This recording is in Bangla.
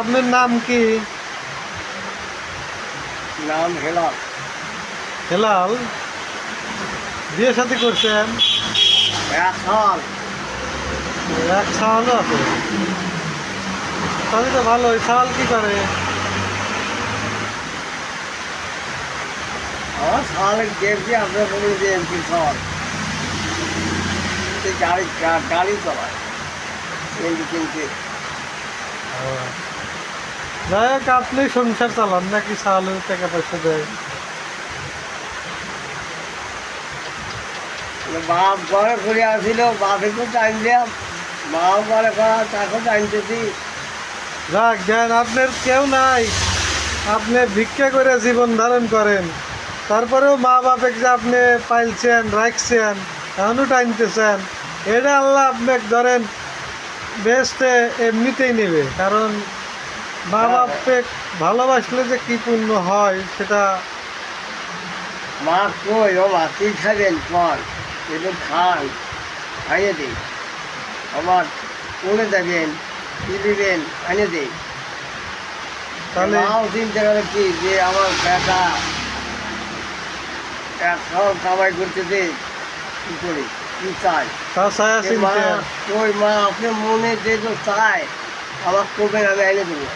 আপনার নাম কি? নাম হেলাল। হেলাল? বিয়ে সাথে করছেন? এক সাল। এক ছাওয়ালও আছে। তাহলে তো ভালো ওই ছাওয়াল কি করে? সাল দেখছি আপনার বলে যে এমপি সাল। গাড়ি গাড়ি চালায়। এমপি কিনতে হোক আপনি সংসার চালান নাকি ছাওয়ালের টাকা পয়সা দেয়? বাপ ঘরে ঘুরে আসছিল বাপেকেও টাইম দিলাম মাও ঘরে করা তাকেও টাইম দিয়েছি যাক দেন আপনার কেউ নাই। আপনি ভিক্ষা করে জীবন ধারণ করেন। তারপরেও মা বাপের যে আপনি পাইলছেন রাখছেন এখনও টানতেছেন এটা আল্লাহ আপনাকে ধরেন বেস্টে এমনিতেই নেবে। কারণ মা বাপকে ভালোবাসলে যে কী পূর্ণ হয় সেটা মা কই ও মা কি খাবেন? কর একটু খান খাইয়ে দিই। আমার পড়ে যাবেন কি দিবেন আনিয়ে দিই। তাহলে মাও চিন্তা করে কি যে আমার বেটা এক খাওয়া কামাই করতেছে কি করি কি চাই? ওই মা আপনি মনে যে তো চায় আমার কবেন আমি এনে দেবো।